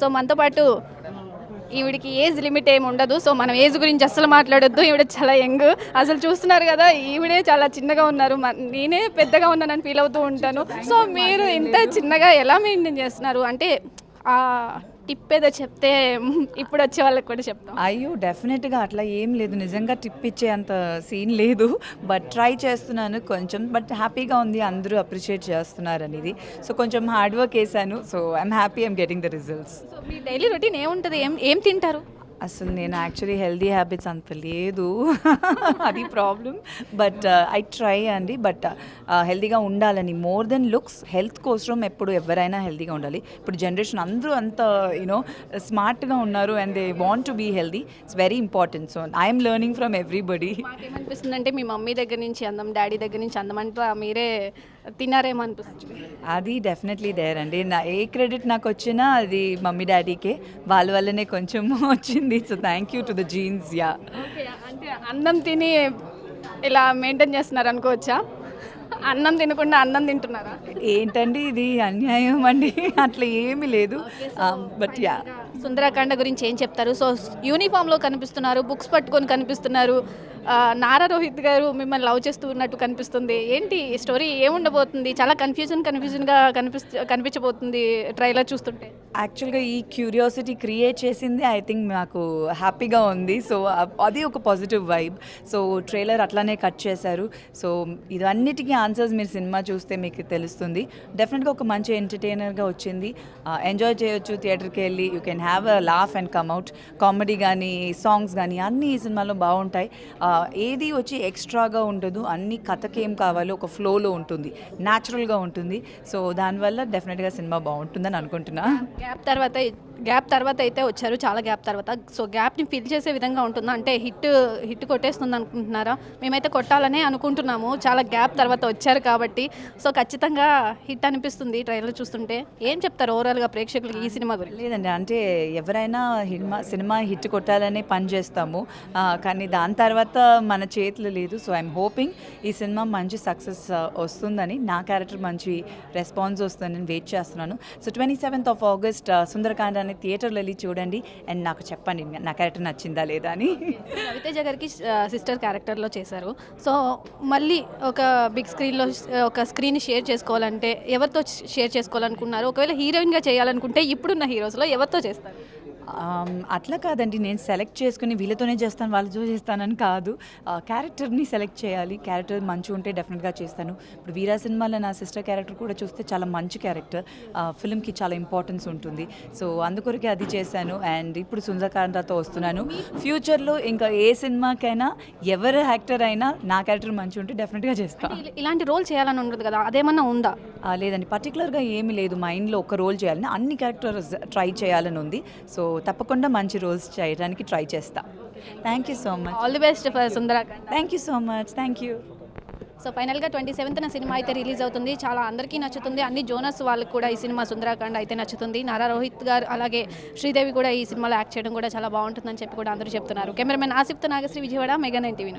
So మనతో పాటు ఈవిడికి ఏజ్ లిమిట్ ఏమి ఉండదు. సో మనం ఏజ్ గురించి అస్సలు మాట్లాడొద్దు. ఈవిడ చాలా యంగ్. అసలు చూస్తున్నారు కదా ఈవిడే చాలా చిన్నగా ఉన్నారు. మ- నేనే పెద్దగా ఉన్నానని ఫీల్ అవుతూ ఉంటాను. సో మీరు ఇంత చిన్నగా ఎలా మెయింటైన్ చేస్తున్నారు? అంటే టిప్ ఏదో చెప్తే ఇప్పుడు వచ్చే వాళ్ళకి కూడా చెప్తాం. అయ్యో డెఫినెట్గా అట్లా ఏం లేదు. నిజంగా టిప్ ఇచ్చే అంత సీన్ లేదు. బట్ ట్రై చేస్తున్నాను కొంచెం. బట్ హ్యాపీగా ఉంది. అందరూ అప్రిషియేట్ చేస్తున్నారు అనేది సో కొంచెం హార్డ్ వర్క్ వేసాను so I'm happy I'm getting the results. So me daily routine ఏముంటుంది? ఏం ఏం తింటారు? అసలు నేను యాక్చువల్లీ హెల్దీ హ్యాబిట్స్ అంత లేదు. అది ప్రాబ్లం బట్ ఐ ట్రై అండి. బట్ హెల్దీగా uh, uh, ఉండాలని. మోర్ దెన్ లుక్స్ హెల్త్ కోసం ఎప్పుడు ఎవరైనా హెల్దీగా ఉండాలి. ఇప్పుడు జనరేషన్ అందరూ అంత యూనో స్మార్ట్గా ఉన్నారు and they want to be healthy it's very important so I'm learning from everybody మాకేమనిపిస్తుంది అంటే మీ మమ్మీ దగ్గర నుంచి అందం డాడీ దగ్గర నుంచి అందం అంతా మీరే తిన్నారేమో అనిపిస్తుంది అది డెఫినెట్లీ దేర్ అండి. నా ఏ క్రెడిట్ నాకు వచ్చినా అది మమ్మీ డాడీకే వాళ్ళ వల్లనే కొంచెం వచ్చింది. So thank you to the genes yeah అంటే అన్నం తిని ఇలా మెయింటైన్ చేస్తున్నారు అనుకోవచ్చా? అన్నం తినకుండా అన్నం తింటున్నారా? ఏంటండి ఇది? అన్యాయం అండి. అట్లా ఏమీ లేదు. బట్ యా సుందరాకాండ గురించి ఏం చెప్తారు? సో యూనిఫామ్లో కనిపిస్తున్నారు బుక్స్ పట్టుకొని కనిపిస్తున్నారు. నారా రోహిత్ గారు మిమ్మల్ని లవ్ చేస్తూ ఉన్నట్టు కనిపిస్తుంది. ఏంటి స్టోరీ ఏముండబోతుంది? చాలా కన్ఫ్యూజన్ కన్ఫ్యూజన్గా కనిపిస్తు కనిపించబోతుంది ట్రైలర్ చూస్తుంటే. యాక్చువల్గా ఈ క్యూరియాసిటీ క్రియేట్ చేసింది ఐ థింక్ నాకు హ్యాపీగా ఉంది. సో అది ఒక పాజిటివ్ వైబ్. సో ట్రైలర్ అట్లానే కట్ చేశారు. సో ఇవన్నిటికీ ఆన్సర్స్ మీరు సినిమా చూస్తే మీకు తెలుస్తుంది. డెఫినెట్గా ఒక మంచి ఎంటర్టైనర్గా వచ్చింది. ఎంజాయ్ చేయొచ్చు థియేటర్కి వెళ్ళి. You can have a laugh and come out comedy కానీ సాంగ్స్ కానీ అన్నీ ఈ సినిమాలో బాగుంటాయి. ఏది వచ్చి ఎక్స్ట్రాగా ఉండదు అన్ని కథకి ఏం కావాలో ఒక ఫ్లోలో ఉంటుంది న్యాచురల్గా ఉంటుంది. సో దానివల్ల డెఫినెట్గా సినిమా బాగుంటుందని అనుకుంటున్నా. గ్యాప్ తర్వాత గ్యాప్ తర్వాత అయితే వచ్చారు చాలా గ్యాప్ తర్వాత. సో గ్యాప్ని ఫిల్ చేసే విధంగా ఉంటుందా? అంటే హిట్ హిట్ కొట్టేస్తుంది అనుకుంటున్నారా? మేమైతే కొట్టాలనే అనుకుంటున్నాము చాలా గ్యాప్ తర్వాత వచ్చారు కాబట్టి. సో ఖచ్చితంగా హిట్ అనిపిస్తుంది ట్రైలర్ చూస్తుంటే. ఏం చెప్తారు ఓవరాల్గా ప్రేక్షకులకి ఈ సినిమా గురించి? లేదండి అంటే ఎవరైనా సినిమా సినిమా హిట్ కొట్టాలనే పని చేస్తాము. కానీ దాని తర్వాత మన చేతిలో లేదు. సో ఐఎమ్ హోపింగ్ ఈ సినిమా మంచి సక్సెస్ uh, వస్తుందని. నా క్యారెక్టర్ మంచి రెస్పాన్స్ వస్తుందని వెయిట్ చేస్తున్నాను. So twenty seventh of August Sundarakanda అనే థియేటర్లో వెళ్ళి చూడండి. అండ్ నాకు చెప్పండి నా క్యారెక్టర్ నచ్చిందా లేదా అని. రవితేజ గారికి uh, సిస్టర్ క్యారెక్టర్లో చేశారు. సో మళ్ళీ ఒక బిగ్ స్క్రీన్లో uh, ఒక స్క్రీన్ షేర్ చేసుకోవాలంటే ఎవరితో షేర్ చేసుకోవాలనుకున్నారు? ఒకవేళ హీరోయిన్గా చేయాలనుకుంటే ఇప్పుడున్న హీరోస్లో ఎవరితో చేస్తారు? అట్లా కాదండి. నేను సెలెక్ట్ చేసుకుని వీళ్ళతోనే చేస్తాను వాళ్ళతో చేస్తానని కాదు. క్యారెక్టర్ని సెలెక్ట్ చేయాలి. క్యారెక్టర్ మంచిగా ఉంటే డెఫినెట్గా చేస్తాను. ఇప్పుడు వీరా సినిమాలో నా సిస్టర్ క్యారెక్టర్ కూడా చూస్తే చాలా మంచి క్యారెక్టర్. ఫిల్మ్కి చాలా ఇంపార్టెన్స్ ఉంటుంది. సో అందుకొరకే అది చేశాను. అండ్ ఇప్పుడు సుందరకాంతతో వస్తున్నాను. ఫ్యూచర్లో ఇంకా ఏ సినిమాకైనా ఎవరు యాక్టర్ అయినా నా క్యారెక్టర్ మంచిగా ఉంటే డెఫినెట్గా చేస్తాను ఇల- ఇలాంటి రోల్ చేయాలని ఉండదు కదా? అదేమన్నా ఉందా? లేదండి. పర్టికులర్గా ఏమీ లేదు. మైండ్లో ఒక రోల్ చేయాలని అన్ని క్యారెక్టర్స్ ట్రై చేయాలని ఉంది. సో తప్పకుండా మంచి రోల్స్ చేయడానికి ట్రై చేస్తా. Thank you so much all the best for Sundarakand thank you so much thank you so ఫైనల్గా ట్వంటీ సెవెంత్న సినిమా అయితే రిలీజ్ అవుతుంది. చాలా అందరికీ నచ్చుతుంది. అన్ని జోనస్ వాళ్ళకి కూడా ఈ సినిమా సుందరాకాండ్ అయితే నచ్చుతుంది. నారా రోహిత్ గారు అలాగే శ్రీదేవి కూడా ఈ సినిమాలో యాక్ట్ చేయడం కూడా చాలా బాగుంటుందని చెప్పి కూడా అందరూ చెప్తున్నారు. Cameraman ఆసిఫ్తో Nagasri Vijayawada Mega nine TV